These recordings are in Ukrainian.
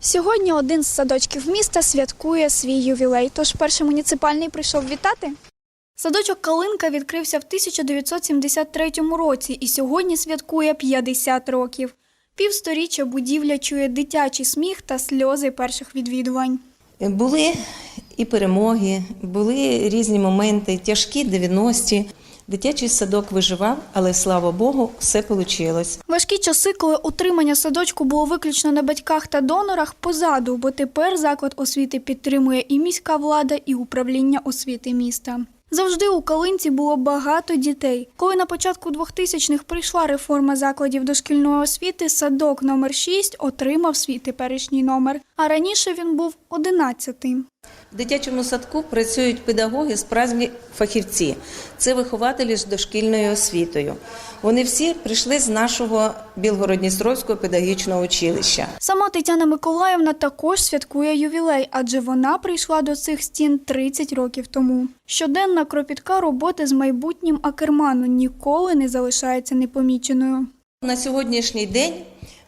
Сьогодні один з садочків міста святкує свій ювілей, тож перший муніципальний прийшов вітати. Садочок Калинка відкрився в 1973 році і сьогодні святкує 50 років. Півсторіччя будівля чує дитячий сміх та сльози перших відвідувань. Були і перемоги, були різні моменти, тяжкі 90-ті. Дитячий садок виживав, але слава Богу, все вийшло. Важкі часи, коли утримання садочку було виключно на батьках та донорах, позаду, бо тепер заклад освіти підтримує і міська влада, і управління освіти міста. Завжди у Калинці було багато дітей. Коли на початку 2000-х прийшла реформа закладів дошкільної освіти, садок номер 6 отримав свій теперішній номер, а раніше він був 11-м. В дитячому садку працюють педагоги, справжні фахівці. Це вихователі з дошкільною освітою. Вони всі прийшли з нашого Білгородністровського педагогічного училища. Сама Тетяна Миколаївна також святкує ювілей, адже вона прийшла до цих стін 30 років тому. Щоденна кропітка роботи з майбутнім Акерману ніколи не залишається непоміченою. На сьогоднішній день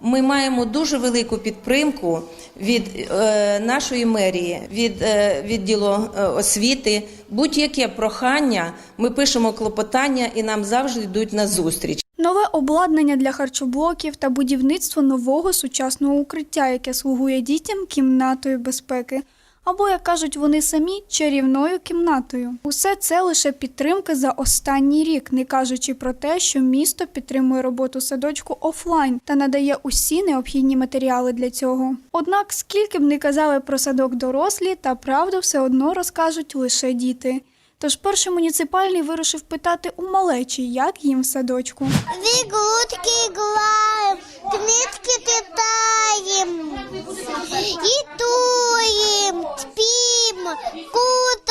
ми маємо дуже велику підтримку від е, нашої мерії, від е, відділу е, освіти. Будь-яке прохання, ми пишемо клопотання і нам завжди йдуть на зустріч. Нове обладнання для харчоблоків та будівництво нового сучасного укриття, яке слугує дітям кімнатою безпеки. Або, як кажуть вони самі, чарівною кімнатою. Усе це лише підтримка за останній рік, не кажучи про те, що місто підтримує роботу садочку офлайн та надає усі необхідні матеріали для цього. Однак, скільки б не казали про садок дорослі, та правду все одно розкажуть лише діти. Тож перший муніципальний вирушив питати у малечі, як їм в садочку. Вігутки гладим,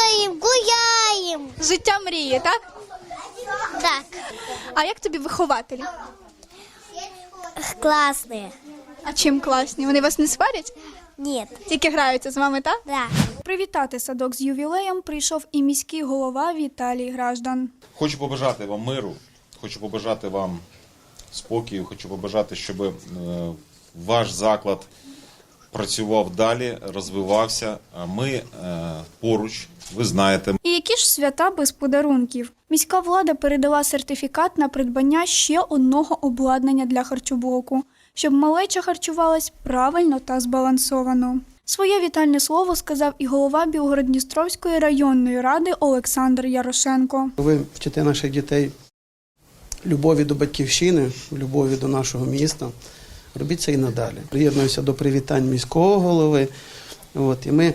кутаєм, гуляєм. Життя мрії, так? Так. А як тобі вихователі? Класні. А чим класні? Вони вас не сварять? Ні. Тільки граються з вами, так? Да. Привітати садок з ювілеєм прийшов і міський голова Віталій Граждан. Хочу побажати вам миру, хочу побажати вам спокою, хочу побажати, щоб е, ваш заклад працював далі, розвивався. А ми е, поруч, ви знаєте, І які ж свята без подарунків? Міська влада передала сертифікат на придбання ще одного обладнання для харчоблоку, щоб малеча харчувалась правильно та збалансовано. Своє вітальне слово сказав і голова Білгородністровської районної ради Олександр Ярошенко. Ви вчите наших дітей любові до батьківщини, любові до нашого міста. Робіть це і надалі. Приєднуюся до привітань міського голови. От, і ми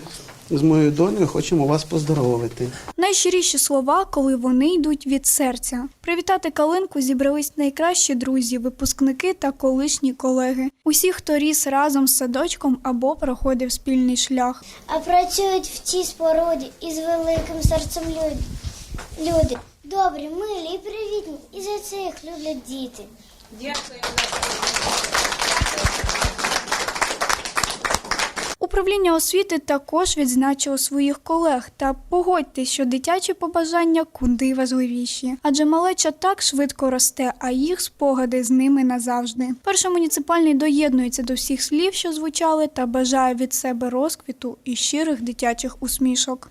з моєю донею хочемо вас поздоровити. Найщиріші слова, коли вони йдуть від серця. Привітати калинку зібрались найкращі друзі, випускники та колишні колеги. Усі, хто ріс разом з садочком або проходив спільний шлях. А працюють в цій споруді із великим серцем люди. люди. Добрі, милі і привітні, і за це їх люблять діти. Управління освіти також відзначило своїх колег та погодьте, що дитячі побажання куди важливіші, адже малеча так швидко росте, а їх спогади з ними назавжди. Перший муніципальний доєднується до всіх слів, що звучали, та бажає від себе розквіту і щирих дитячих усмішок.